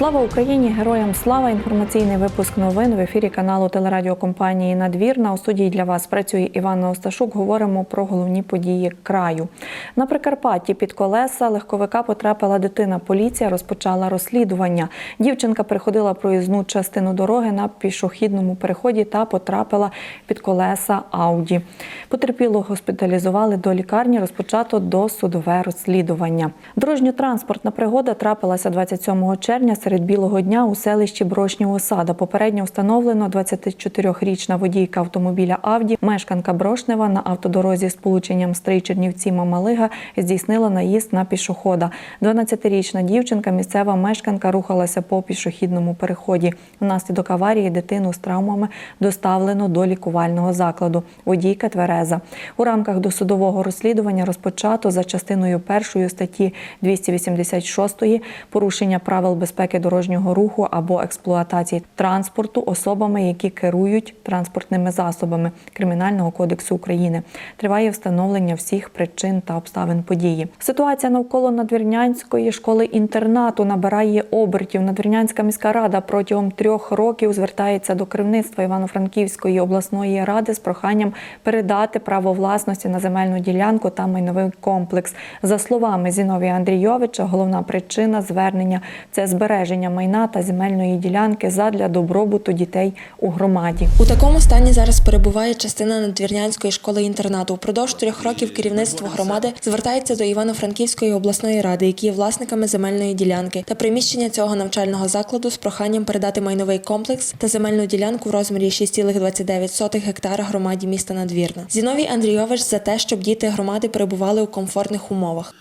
Слава Україні! Героям слава! Інформаційний випуск новин в ефірі каналу телерадіокомпанії Надвірна. У студії для вас працює Іванна Осташук. Говоримо про головні події краю. На Прикарпатті під колеса легковика потрапила дитина. Поліція розпочала розслідування. Дівчинка переходила проїзну частину дороги на пішохідному переході та потрапила під колеса Ауді. Потерпілу госпіталізували до лікарні. Розпочато досудове розслідування. Дорожньо-транспортна пригода трапилася 27 червня серед білого дня у селищі Брошнього Сада. Попередньо встановлено 24-річна водійка автомобіля Авді, мешканка Брошнева на автодорозі з полученням Стрий Чернівці Мамалига здійснила наїзд на пішохода. 12-річна дівчинка, місцева мешканка, рухалася по пішохідному переході. Внаслідок аварії дитину з травмами доставлено до лікувального закладу. Водійка твереза. У рамках досудового розслідування розпочато за частиною першої статті 286 порушення правил безпеки дорожнього руху або експлуатації транспорту особами, які керують транспортними засобами Кримінального кодексу України. Триває встановлення всіх причин та обставин події. Ситуація навколо надвірнянської школи інтернату набирає обертів. Надвірнянська міська рада протягом трьох років звертається до керівництва Івано-Франківської обласної ради з проханням передати право власності на земельну ділянку та майновий комплекс. За словами Зіновія Андрійовича, головна причина звернення це збереження майна та земельної ділянки задля добробуту дітей у громаді. У такому стані зараз перебуває частина надвірнянської школи інтернату. Упродовж трьох років керівництво громади звертається до Івано-Франківської обласної ради, які є власниками земельної ділянки та приміщення цього навчального закладу з проханням передати майновий комплекс та земельну ділянку в розмірі 6,29 гектара громаді міста Надвірна. Зіновій Андрійович за те, щоб діти громади перебували у комфортних умовах.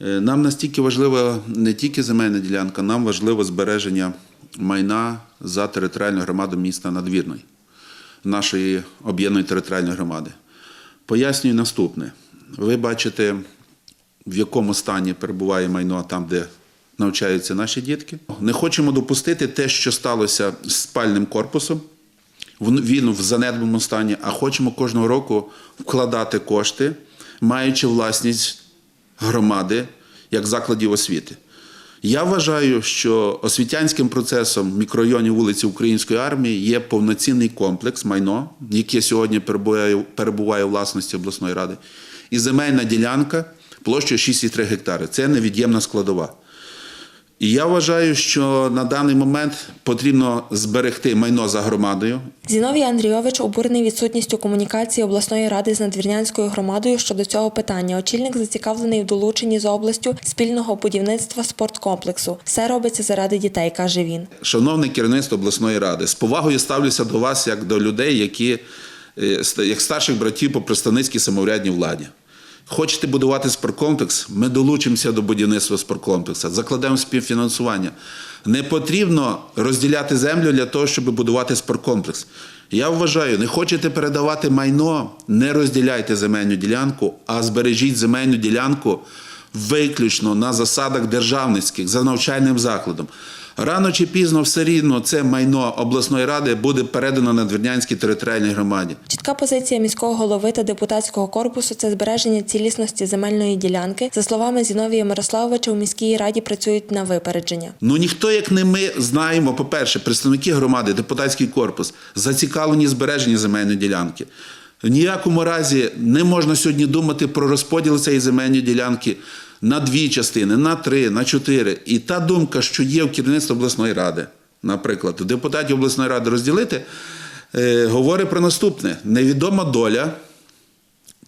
Е, Нам настільки важлива не тільки земельна ділянка, нам важливо збереження майна за територіальну громаду міста Надвірної, нашої об'єднаної територіальної громади. Пояснюю наступне. Ви бачите, в якому стані перебуває майно там, де навчаються наші дітки. Не хочемо допустити те, що сталося з спальним корпусом. Він в занедбаному стані, а хочемо кожного року вкладати кошти, маючи власність громади як закладів освіти. Я вважаю, що освітянським процесом в мікрорайоні вулиці Української армії є повноцінний комплекс майно, яке сьогодні перебуває, перебуває у власності обласної ради, і земельна ділянка площею 6,3 гектари. Це невід'ємна складова. І я вважаю, що на даний момент потрібно зберегти майно за громадою, Зіновій Андрійович обурений відсутністю комунікації обласної ради з надвірнянською громадою щодо цього питання. Очільник зацікавлений в долученні з областю спільного будівництва спорткомплексу. Все робиться заради дітей, каже він. Шановне керівництво обласної ради, з повагою ставлюся до вас як до людей, які е, як старших братів по представницькій самоврядній владі. Хочете будувати спорткомплекс? Ми долучимося до будівництва спорткомплексу, закладемо співфінансування. Не потрібно розділяти землю для того, щоб будувати спорткомплекс. Я вважаю, не хочете передавати майно, не розділяйте земельну ділянку, а збережіть земельну ділянку виключно на засадах державницьких за навчальним закладом. Рано чи пізно все рівно це майно обласної ради буде передано Надвірнянській територіальній громаді. Чітка позиція міського голови та депутатського корпусу це збереження цілісності земельної ділянки. За словами Зіновія Мирославовича, у міській раді працюють на випередження. Ну ніхто, як не ми, знаємо, по-перше, представники громади, депутатський корпус, зацікавлені в збереженні земельної ділянки. В ніякому разі не можна сьогодні думати про розподіл цієї земельної ділянки на дві частини, на три, на чотири. І та думка, що є в керівництві обласної ради, наприклад, депутатів обласної ради розділити, е, говорить про наступне: невідома доля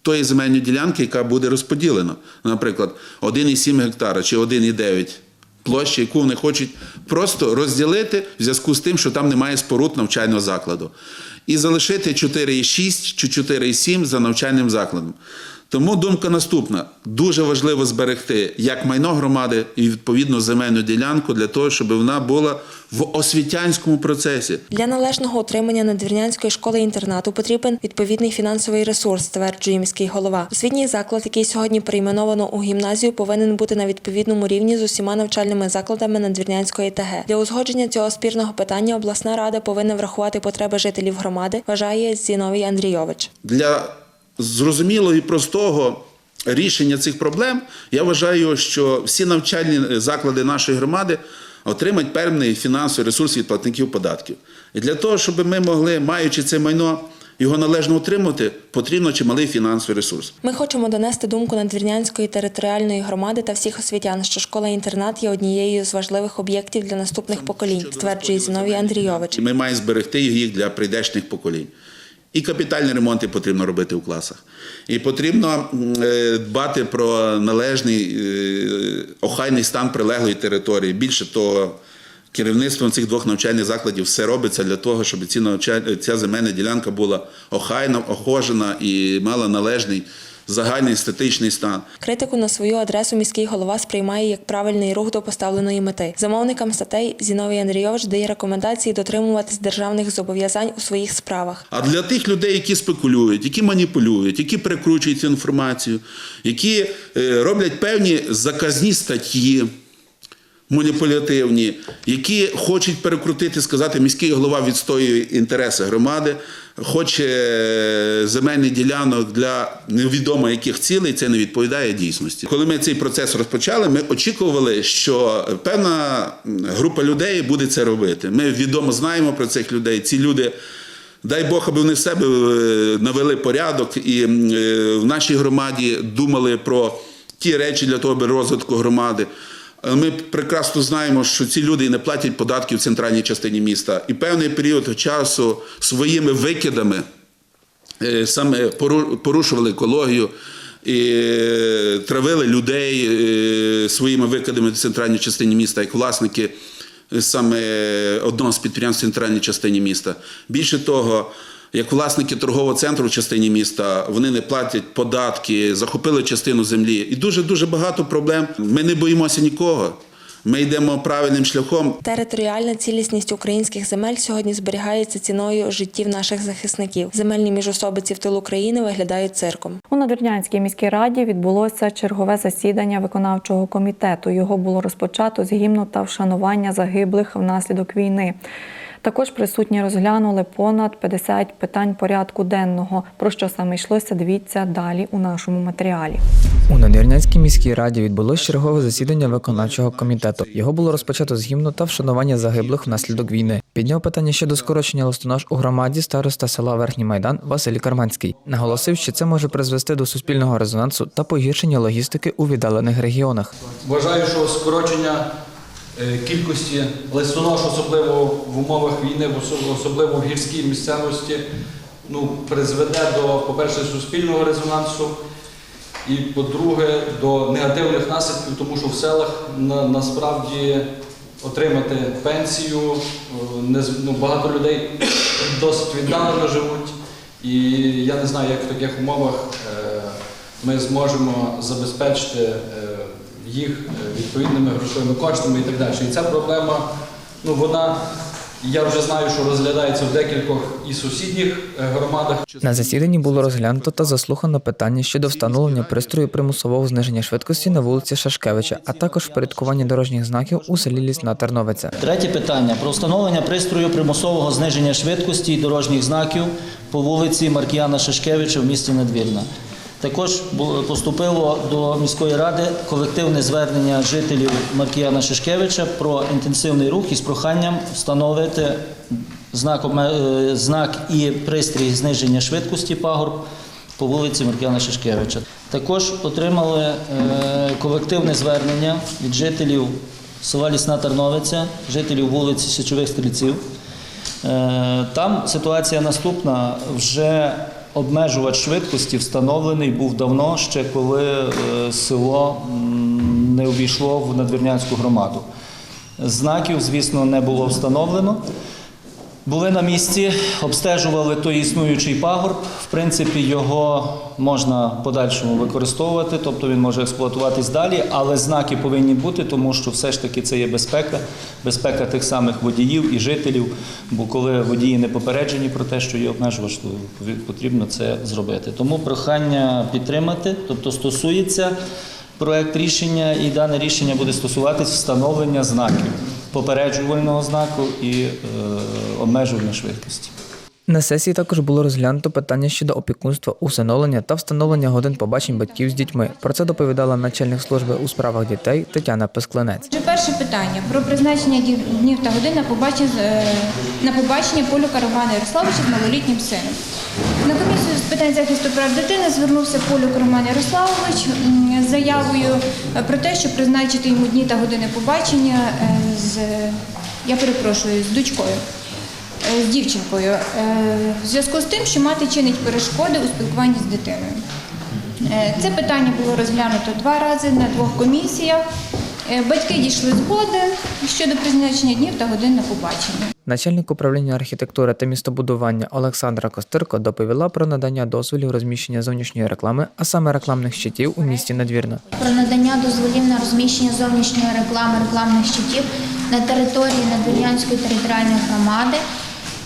тої земельної ділянки, яка буде розподілена. Наприклад, 1,7 гектара чи 1,9 площі, яку вони хочуть просто розділити в зв'язку з тим, що там немає споруд навчального закладу. І залишити 4,6 чи 4,7 за навчальним закладом. Тому думка наступна: дуже важливо зберегти як майно громади і відповідно земельну ділянку для того, щоб вона була в освітянському процесі. Для належного утримання надвірнянської школи інтернату потрібен відповідний фінансовий ресурс, стверджує міський голова. Освітній заклад, який сьогодні перейменовано у гімназію, повинен бути на відповідному рівні з усіма навчальними закладами Надвірнянської ТГ. Для узгодження цього спірного питання обласна рада повинна врахувати потреби жителів громади, вважає Зіновій Андрійович. Для зрозумілого і простого рішення цих проблем я вважаю, що всі навчальні заклади нашої громади отримати певний фінансовий ресурс від платників податків. І для того, щоб ми могли, маючи це майно, його належно утримувати, потрібно чималий фінансовий ресурс. Ми хочемо донести думку Надвірнянської територіальної громади та всіх освітян, що школа-інтернат є однією з важливих об'єктів для наступних поколінь, стверджує Зіновій Андрійович. Ми маємо зберегти їх для прийдешних поколінь. І капітальні ремонти потрібно робити у класах. І потрібно е, дбати про належний е, охайний стан прилеглої території. Більше того, керівництвом цих двох навчальних закладів все робиться для того, щоб ці навчаль- ця земельна ділянка була охайна, охожена і мала належний загальний естетичний стан. Критику на свою адресу міський голова сприймає як правильний рух до поставленої мети. Замовникам статей Зіновій Андрійович дає рекомендації дотримуватись державних зобов'язань у своїх справах. А для тих людей, які спекулюють, які маніпулюють, які перекручують цю інформацію, які е, роблять певні заказні статті маніпулятивні, які хочуть перекрутити, сказати, міський голова відстоює інтереси громади, хоче е, земельних ділянок для невідомо яких цілей, це не відповідає дійсності. Коли ми цей процес розпочали, ми очікували, що певна група людей буде це робити. Ми відомо знаємо про цих людей. Ці люди. Дай Бог, аби вони в себе е, навели порядок і е, в нашій громаді думали про ті речі для того, аби розвитку громади. Е, Ми прекрасно знаємо, що ці люди не платять податки в центральній частині міста. І певний період часу своїми викидами е, саме порушували екологію. І е, травили людей своїми викидами в центральній частині міста, як власники саме одного з підприємств в центральній частині міста. Більше того, як власники торгового центру в частині міста, вони не платять податки, захопили частину землі. І дуже дуже багато проблем. Ми не боїмося нікого. Ми йдемо правильним шляхом. Територіальна цілісність українських земель сьогодні зберігається ціною життів наших захисників. Земельні міжособиці в тилу країни виглядають цирком. У Надвірнянській міській раді відбулося чергове засідання виконавчого комітету. Його було розпочато з гімну та вшанування загиблих внаслідок війни. Також присутні розглянули понад 50 питань порядку денного. Про що саме йшлося, дивіться далі у нашому матеріалі. У Надвірнянській міській раді відбулось чергове засідання виконавчого комітету. Його було розпочато з гімну та вшанування загиблих внаслідок війни. Підняв питання щодо скорочення листонож у громаді староста села Верхній Майдан Василь Карманський. Наголосив, що це може призвести до суспільного резонансу та погіршення логістики у віддалених регіонах. Вважаю, що скорочення кількості листонош, особливо в умовах війни, особливо в гірській місцевості, ну, призведе до, по-перше, суспільного резонансу, і по-друге, до негативних наслідків, тому що в селах на, насправді отримати пенсію, е, не, ну, багато людей досить віддалено живуть. І я не знаю, як в таких умовах е, ми зможемо забезпечити е, їх е, відповідними грошовими коштами і так далі. І ця проблема, ну вона, я вже знаю, що розглядається в декількох і сусідніх е, громадах. На засіданні було розглянуто та заслухано питання щодо встановлення пристрою примусового зниження швидкості на вулиці Шашкевича, а також впорядкування дорожніх знаків у селі Лісна Терновиця. Третє питання про встановлення пристрою примусового зниження швидкості і дорожніх знаків по вулиці Маркіяна Шишкевича в місті Надвірна. Також поступило до міської ради колективне звернення жителів Маркіяна Шишкевича про інтенсивний рух із проханням встановити знак, е, знак і пристрій зниження швидкості пагорб по вулиці Маркіяна Шишкевича. Також отримали е, колективне звернення від жителів села Лісна Терновиця, жителів вулиці Січових Стрільців. Е, Там ситуація наступна. Вже обмежувач швидкості встановлений був давно, ще коли е, село не увійшло в надвірнянську громаду. Знаків, звісно, не було встановлено. Були на місці, обстежували той існуючий пагорб. В принципі, його можна подальшому використовувати, тобто він може експлуатуватись далі, але знаки повинні бути, тому що все ж таки це є безпека, безпека тих самих водіїв і жителів. Бо коли водії не попереджені про те, що є обмежувач, то потрібно це зробити. Тому прохання підтримати, тобто стосується проект рішення, і дане рішення буде стосуватись встановлення знаків попереджувального знаку і обмежування швидкості. На сесії також було розглянуто питання щодо опікунства, усиновлення та встановлення годин побачень батьків з дітьми. Про це доповідала начальник служби у справах дітей Тетяна Песклинець. Перше питання про призначення днів та годин на побачення, е, на побачення Полюка Романа Ярославовича з малолітнім сином. На комісію з питань захисту прав дитини звернувся Полюк Роман Ярославович з заявою е, про те, щоб призначити йому дні та години побачення е, з я перепрошую з дочкою. Е, З дівчинкою Е, в зв'язку з тим, що мати чинить перешкоди у спілкуванні з дитиною. Е, Це питання було розглянуто два рази на двох комісіях. Батьки дійшли згоди щодо призначення днів та годин на побачення. Начальник управління архітектури та містобудування Олександра Костирко доповіла про надання дозволів розміщення зовнішньої реклами, а саме рекламних щитів у місті Надвірна. про надання дозволів на розміщення зовнішньої реклами рекламних щитів на території Надвір'янської територіальної громади.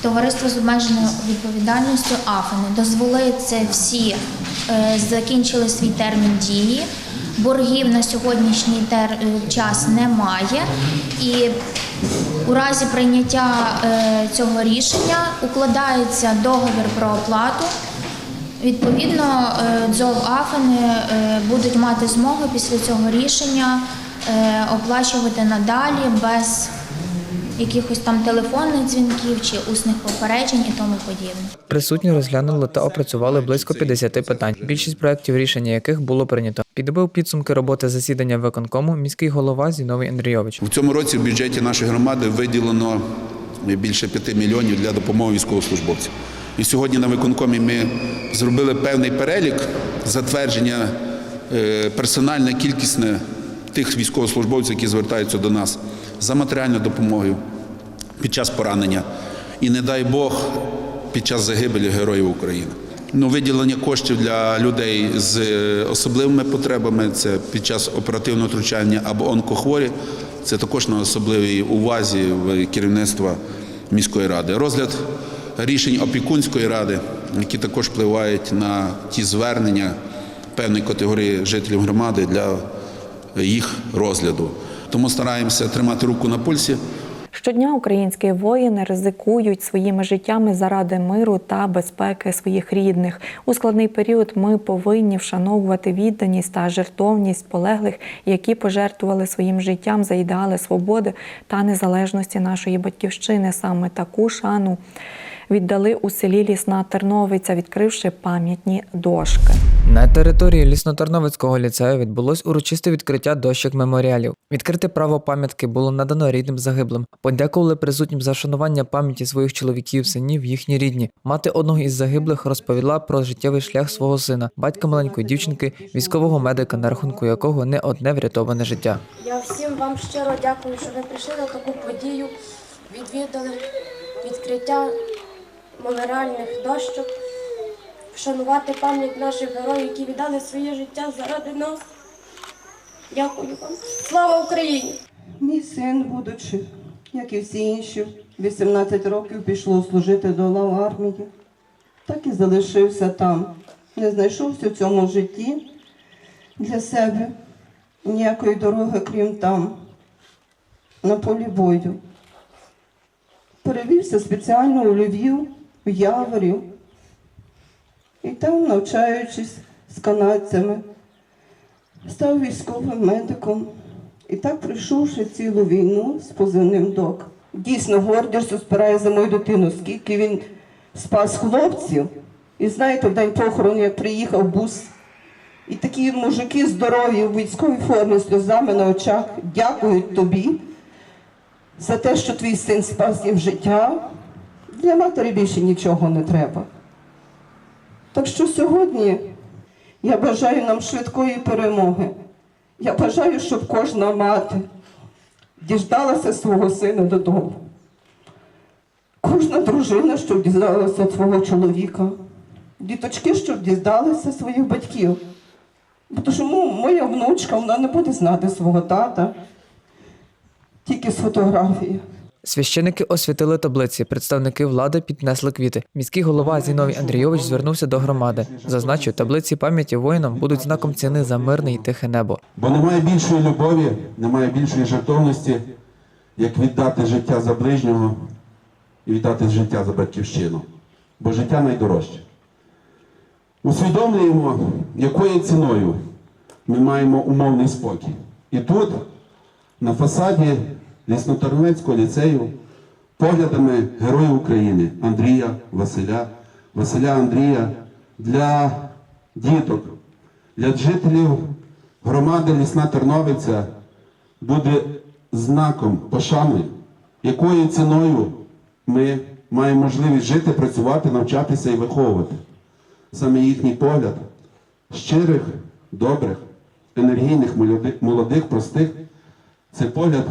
Товариство з обмеженою відповідальністю АФАНи. Дозволи це всі е, закінчили свій термін дії. Боргів на сьогоднішній е, час немає. І у разі прийняття е, цього рішення укладається договір про оплату Відповідно, ДЗОВ Афини будуть мати змогу після цього рішення оплачувати надалі без якихось там телефонних дзвінків чи усних попереджень і тому подібне. Присутні розглянули та опрацювали близько 50 питань. Більшість проєктів рішення яких було прийнято. Підбив підсумки роботи засідання виконкому міський голова Зіновий Андрійович. У цьому році в бюджеті нашої громади виділено більше 5 мільйонів для допомоги військовослужбовцям. І сьогодні на виконкомі ми зробили певний перелік затвердження е, персональне, кількісне тих військовослужбовців, які звертаються до нас за матеріальною допомогою під час поранення. І не дай Бог під час загибелі Героїв України. Ну, виділення коштів для людей з е, особливими потребами це під час оперативного втручання або онкохворі. Це також на особливій увазі керівництва міської ради. Розгляд рішень опікунської ради, які також впливають на ті звернення певної категорії жителів громади для їх розгляду. Тому стараємося тримати руку на пульсі. Щодня українські воїни ризикують своїми життями заради миру та безпеки своїх рідних. У складний період ми повинні вшановувати відданість та жертовність полеглих, які пожертвували своїм життям за ідеали свободи та незалежності нашої батьківщини. Саме таку шану віддали у селі Лісна Терновиця, відкривши пам'ятні дошки. На території Лісно-Тарновицького ліцею відбулось урочисте відкриття дощок меморіалів. Відкрите право пам'ятки було надано рідним загиблим. Подякували присутнім за вшанування пам'яті своїх чоловіків, синів, їхні рідні. Мати одного із загиблих розповіла про життєвий шлях свого сина, батька маленької дівчинки, військового медика, на рахунку якого не одне врятоване життя. Я всім вам щиро дякую, що ви прийшли на таку подію, відвідали відкриття меморіальних дощок, вшанувати пам'ять наших героїв, які віддали своє життя заради нас. Дякую вам. Слава Україні! Мій син, будучи, як і всі інші, 18 років пішло служити до лав армії, так і залишився там. Не знайшовся в цьому житті для себе ніякої дороги, крім там, на полі бою. Перевівся спеціально у Львів, в Яворів, і там, навчаючись з канадцями, став військовим медиком. І так пройшовши цілу війну з позивним док. Дійсно, гордістю спирає за мою дитину, скільки він спас хлопців. І знаєте, в день похорону, як приїхав бус, і такі мужики здорові в військовій формі сльозами на очах дякують тобі за те, що твій син спас їм життя. Для матері більше нічого не треба. Так що сьогодні я бажаю нам швидкої перемоги. Я бажаю, щоб кожна мати діждалася свого сина додому. Кожна дружина, щоб діждалася свого чоловіка. Діточки, щоб діждалися своїх батьків. Бо тому моя внучка вона не буде знати свого тата тільки з фотографії. Священики освятили таблиці, представники влади піднесли квіти. Міський голова Зіновій Андрійович звернувся до громади. Зазначив, таблиці пам'яті воїнам будуть знаком ціни за мирне і тихе небо. Бо немає більшої любові, немає більшої жертовності, як віддати життя за ближнього і віддати життя за батьківщину. бо життя найдорожче. Усвідомлюємо, якою ціною ми маємо умовний спокій. І тут, на фасаді Ліснотарновецького ліцею, поглядами Героїв України Андрія Василя, Василя Андрія для діток, для жителів громади Лісна Терновиця буде знаком пошани, якою ціною ми маємо можливість жити, працювати, навчатися і виховувати. Саме їхній погляд щирих, добрих, енергійних, молодих, простих це погляд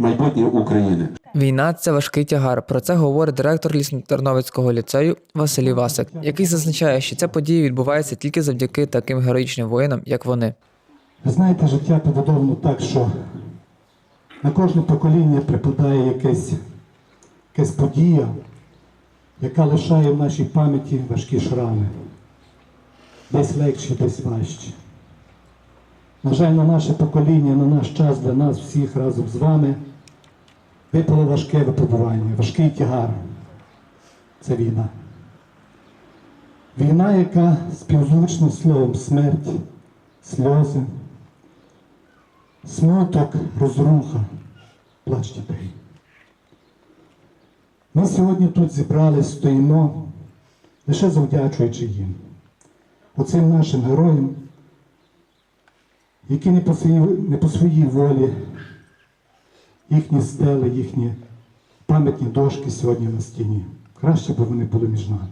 майбутнє України. Війна це важкий тягар. Про це говорить директор Лісно-Терновицького ліцею Василій Васик, який зазначає, що ця подія відбувається тільки завдяки таким героїчним воїнам, як вони. Ви знаєте, життя побудовано так, що на кожне покоління припадає якесь, якась подія, яка лишає в нашій пам'яті важкі шрами. Десь легші, десь важчі. На жаль, на наше покоління, на наш час для нас всіх разом з вами випало важке випробування, важкий тягар. Це війна. Війна, яка співзвучна словом смерть, сльози, смуток, розруха, плач дітей. Ми сьогодні тут зібрались, стоїмо, лише завдячуючи їм, оцим нашим героям, які не по своїй, не по своїй волі, їхні стели, їхні пам'ятні дошки сьогодні на стіні. Краще б вони були між нами.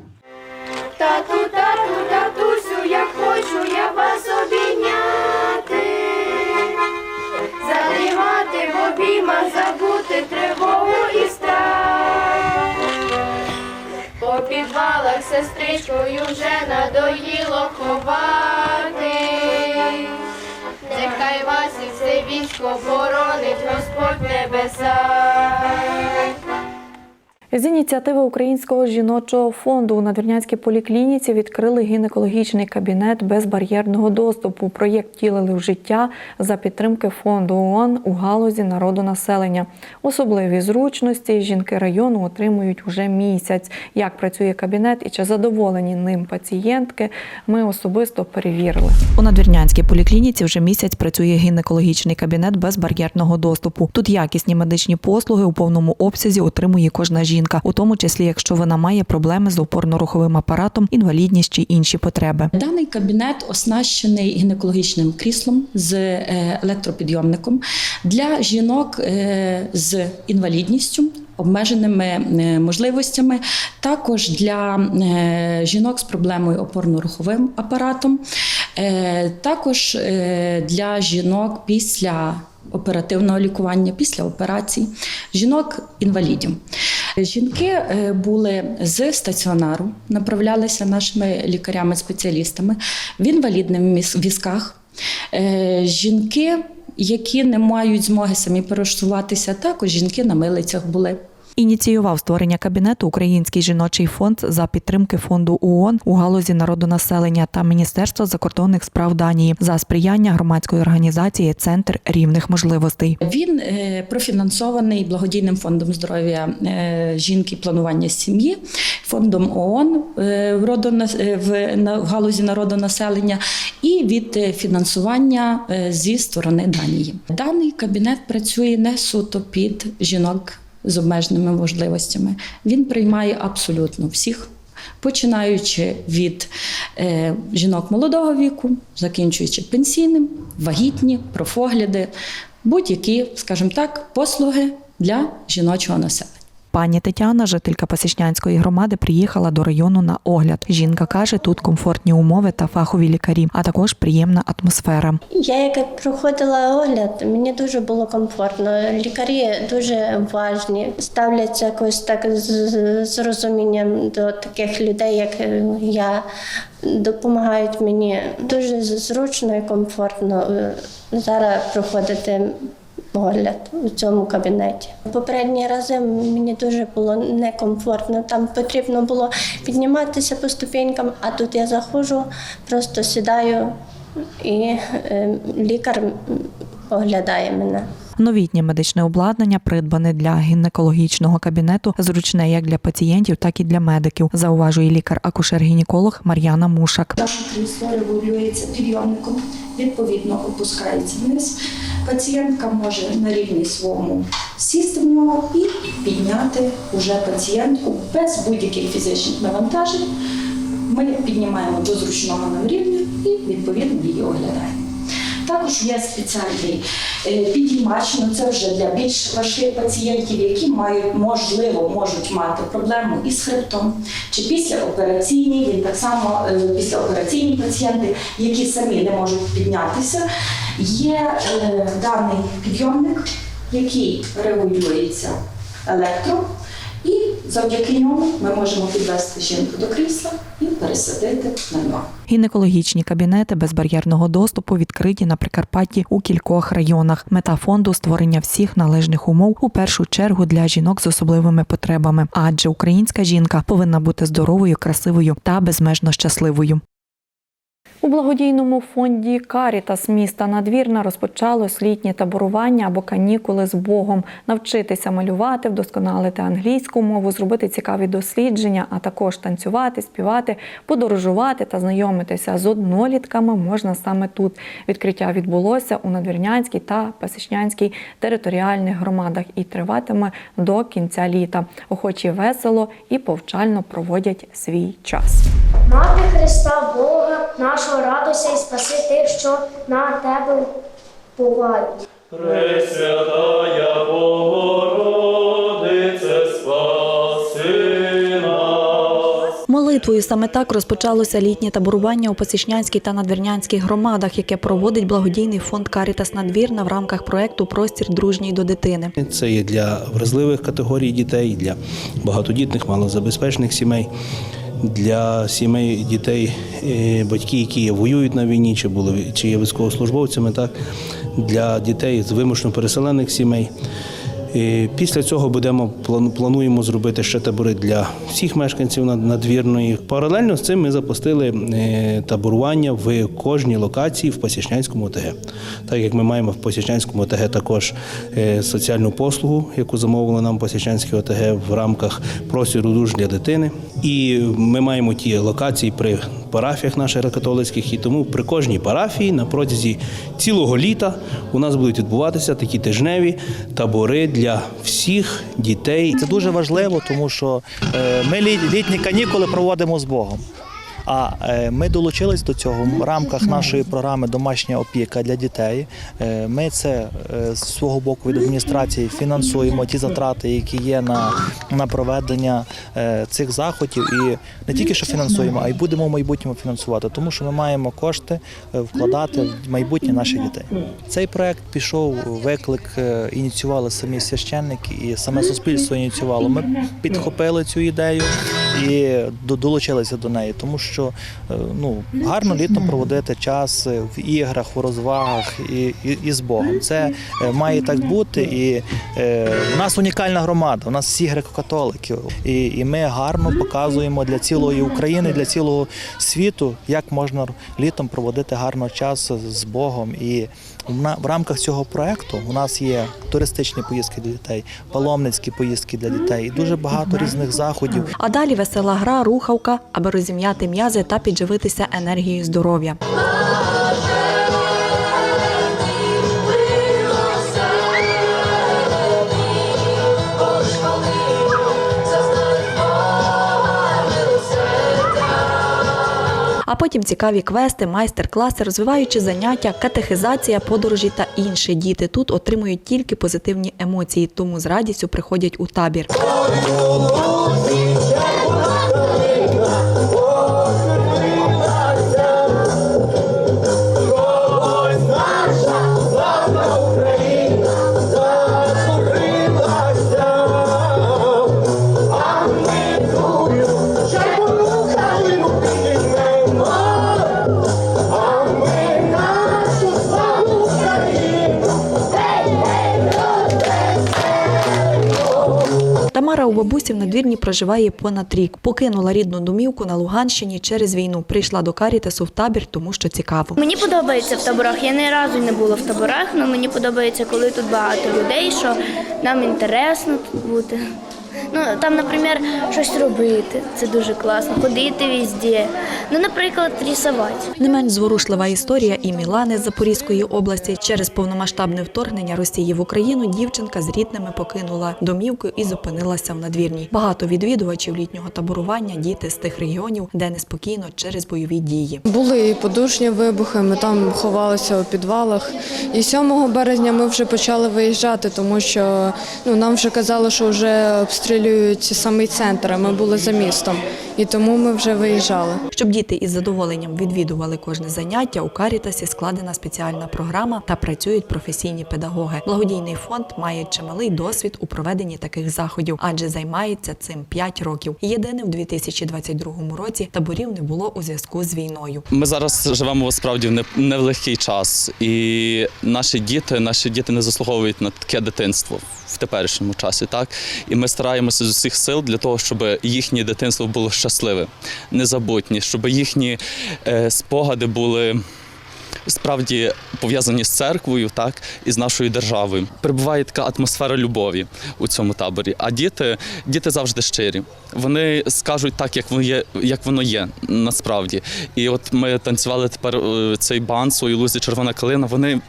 Тату, тату, татусю, я хочу я вас обійняти, залимати в обіймах, забути тривогу і страх. По підвалах сестричкою вже надоїло ховати. Нехай вас і все військо боронить Господь небеса. З ініціативи Українського жіночого фонду у Надвірнянській поліклініці відкрили гінекологічний кабінет безбар'єрного доступу. Проєкт втілили в життя за підтримки фонду ООН у галузі народонаселення. Особливі зручності жінки району отримують уже місяць. Як працює кабінет і чи задоволені ним пацієнтки, ми особисто перевірили. У Надвірнянській поліклініці вже місяць працює гінекологічний кабінет безбар'єрного доступу. Тут якісні медичні послуги у повному обсязі отримує кожна жінка, у тому числі якщо вона має проблеми з опорно-руховим апаратом, інвалідність чи інші потреби. Даний кабінет оснащений гінекологічним кріслом з е, електропідйомником для жінок е, з інвалідністю. Обмеженими е, можливостями, також для жінок з проблемою опорно-руховим апаратом, також для жінок після оперативного лікування, після операцій, жінок-інвалідів. Жінки е, були з стаціонару, направлялися нашими лікарями-спеціалістами в інвалідних візках. Е, Жінки, які не мають змоги самі пересуватися, також жінки на милицях були. Ініціював створення кабінету Український жіночий фонд за підтримки фонду ООН у галузі народонаселення та Міністерства закордонних справ Данії за сприяння громадської організації Центр рівних можливостей. Він е, профінансований благодійним фондом здоров'я е, жінки планування сім'ї, фондом ООН е, в, в, галузі народонаселення і від фінансування зі сторони Данії. Даний кабінет працює не суто під жінок з обмеженими можливостями. Він приймає абсолютно всіх. Починаючи від е, жінок молодого віку, закінчуючи пенсійним, вагітні, профогляди, будь-які, скажімо так, послуги для жіночого населення. Пані Тетяна, жителька Пасічнянської громади, приїхала до району на огляд. Жінка каже, тут комфортні умови та фахові лікарі, а також приємна атмосфера. Я як проходила огляд, мені дуже було комфортно. Лікарі дуже уважні, ставляться якось так з- розумінням до таких людей, як я. Допомагають мені дуже зручно і комфортно е, зараз проходити огляд у цьому кабінеті. Попередні рази мені дуже було некомфортно. Там потрібно було підніматися по ступенькам, а тут я заходжу, просто сідаю і е, лікар оглядає мене. Новітнє медичне обладнання придбане для гінекологічного кабінету, зручне як для пацієнтів, так і для медиків, зауважує лікар-акушер-гінеколог Мар'яна Мушак. Дане крісло регулюється підйомником, відповідно опускається вниз. Пацієнтка може на рівні своєму сісти в нього і підняти уже пацієнтку без будь-яких фізичних навантажень. Ми піднімаємо до зручного нам рівня і відповідно її оглядаємо. Також є спеціальний е, підіймач, ну це вже для більш важких пацієнтів, які мають, можливо, можуть мати проблему із хребтом чи післяопераційні. Він так само е, післяопераційні пацієнти, які самі не можуть піднятися. Є е, даний підйомник, який регулюється електро, і завдяки ньому ми можемо підвести жінку до крісла і пересадити на нього. Гінекологічні кабінети безбар'єрного доступу відкриті на Прикарпатті у кількох районах. Мета фонду створення всіх належних умов у першу чергу для жінок з особливими потребами. Адже українська жінка повинна бути здоровою, красивою та безмежно щасливою. У благодійному фонді Карітас міста Надвірна розпочалось літнє таборування або канікули з Богом, навчитися малювати, вдосконалити англійську мову, зробити цікаві дослідження, а також танцювати, співати, подорожувати та знайомитися з однолітками можна саме тут. Відкриття відбулося у Надвірнянській та Пасічнянській територіальних громадах і триватиме до кінця літа. Охочі весело і повчально проводять свій час. Мати Христа Бога, нашого радуйся і спаси тих, що на тебе бувають. Пресвятая Богородице, спаси нас. Молитвою саме так розпочалося літнє таборування у Посічнянській та Надвірнянській громадах, яке проводить благодійний фонд Карітас Надвірна в рамках проекту Простір дружній до дитини. Це є для вразливих категорій дітей, для багатодітних, малозабезпечених сімей, для сімей дітей, е, батьки, які воюють на війні, чи були чи є військовослужбовцями, так для дітей з вимушено переселених сімей. І Після цього будемо плану- плануємо зробити ще табори для всіх мешканців над- надвірної. Паралельно з цим ми запустили е, таборування в кожній локації в Посічнянському ОТГ. Так як ми маємо в Посічнянському ОТГ також е, соціальну послугу, яку замовило нам Посічнянське ОТГ в рамках простіру душ для дитини. І ми маємо ті локації при парафіях наших католицьких, і тому при кожній парафії на протязі цілого літа у нас будуть відбуватися такі тижневі табори для всіх дітей. Це дуже важливо, тому що е, ми літні канікули проводимо з Богом. А е, ми долучились до цього в рамках нашої програми Домашня опіка для дітей. Е, Ми це е, з свого боку від адміністрації фінансуємо ті затрати, які є на, на проведення цих заходів. І не тільки що фінансуємо, а й будемо в майбутньому фінансувати, тому що ми маємо кошти вкладати в майбутнє наших дітей. Цей проект пішов виклик, ініціювали самі священники і саме суспільство ініціювало. Ми підхопили цю ідею і долучилися до неї, тому що е, ну гарно літом проводити час е, в іграх, в розвагах і, і, і з Богом. Це е, має так бути. І е, у нас унікальна громада, у нас всі греко-католики. І, і ми гарно показуємо для цілої України, для цілого світу, як можна літом проводити гарно час з Богом. І в рамках цього проекту у нас є туристичні поїздки для дітей, паломницькі поїздки для дітей і дуже багато різних заходів. А далі весела гра, рухавка, аби розім'яти м'язи та підживитися енергією здоров'я. Потім цікаві квести, майстер-класи, розвиваючи заняття, катехизація, подорожі та інше. Діти тут отримують тільки позитивні емоції, тому з радістю приходять у табір. Бабусі в надвірні проживає понад рік. Покинула рідну домівку на Луганщині через війну. Прийшла до Карітасу в табір, тому що цікаво. Мені подобається в таборах. Я ні разу не була в таборах, але мені подобається, коли тут багато людей, що нам інтересно тут бути. Ну, там, наприклад, щось робити. Це дуже класно. Ходити везде. Ну, наприклад, рисувати. Не менш зворушлива історія і Мілани з Запорізької області. Через повномасштабне вторгнення Росії в Україну дівчинка з рідними покинула домівку і зупинилася в надвірній. Багато відвідувачів літнього таборування діти з тих регіонів, де неспокійно через бойові дії. Були і подушні вибухи, ми там ховалися у підвалах. І 7 березня ми вже почали виїжджати, тому що ну, нам вже казали, що вже обстрілюють самий центр, ми були за містом. І тому ми вже виїжджали. Щоб діти із задоволенням відвідували кожне заняття, у Карітасі складена спеціальна програма та працюють професійні педагоги. Благодійний фонд має чималий досвід у проведенні таких заходів, адже займається цим 5 років. Єдине в 2022 році таборів не було у зв'язку з війною. Ми зараз живемо справді в не- не в легкий час, і наші діти, наші діти не заслуговують на таке дитинство в теперішньому часі. Так і ми стараємося з усіх сил для того, щоб їхнє дитинство було щасливе, незабутнє, щоб їхні е, спогади були. Справді пов'язані з церквою, так і з нашою державою. Перебуває така атмосфера любові у цьому таборі. А діти, діти завжди щирі. Вони скажуть так, як воно є, як воно є насправді. І от ми танцювали тепер е, цей банс у Ілузі Червона калина. Вони,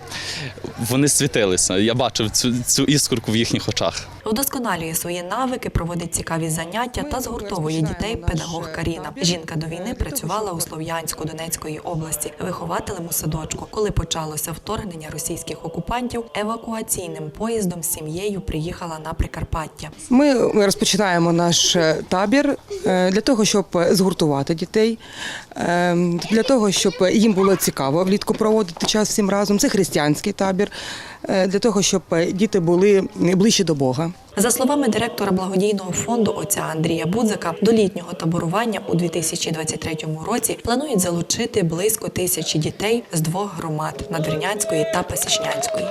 вони світилися. Я бачив цю, цю іскорку в їхніх очах. Вдосконалює свої навики, проводить цікаві заняття та згуртовує дітей педагог Каріна. Жінка до війни працювала у Слов'янську Донецької області, вихователем у садочку. Коли почалося вторгнення російських окупантів, евакуаційним поїздом з сім'єю приїхала на Прикарпаття. Ми розпочинаємо наш е, табір е, для того, щоб згуртувати дітей, е, для того, щоб їм було цікаво влітку проводити час всім разом. Це християнський табір, для того, щоб діти були ближче до Бога. За словами директора благодійного фонду отця Андрія Будзика, до літнього таборування у 2023 році планують залучити близько тисячі дітей з двох громад Надвірнянської та Пасічнянської.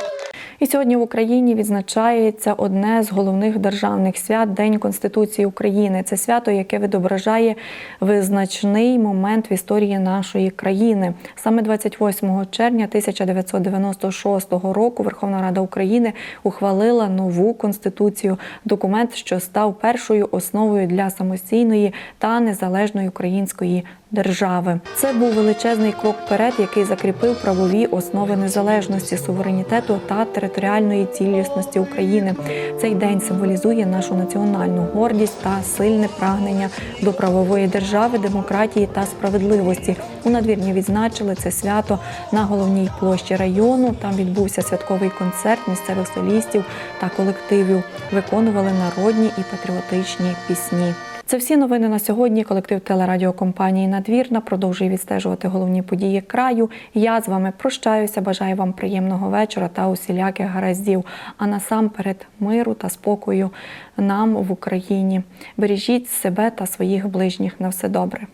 І сьогодні в Україні відзначається одне з головних державних свят День Конституції України. Це свято, яке відображає визначний момент в історії нашої країни. Саме 28 червня 1996 року Верховна Рада України ухвалила нову конституцію, документ, що став першою основою для самостійної та незалежної української держави. Це був величезний крок вперед, який закріпив правові основи незалежності, суверенітету та територіальної цілісності України. Цей день символізує нашу національну гордість та сильне прагнення до правової держави, демократії та справедливості. У надвірні відзначили це свято на головній площі району. Там відбувся святковий концерт місцевих солістів та колективів. Виконували народні і патріотичні пісні. Це всі новини на сьогодні. Колектив телерадіокомпанії Надвірна продовжує відстежувати головні події краю. Я з вами прощаюся. Бажаю вам приємного вечора та усіляких гараздів. А насамперед миру та спокою нам в Україні. Бережіть себе та своїх ближніх на все добре.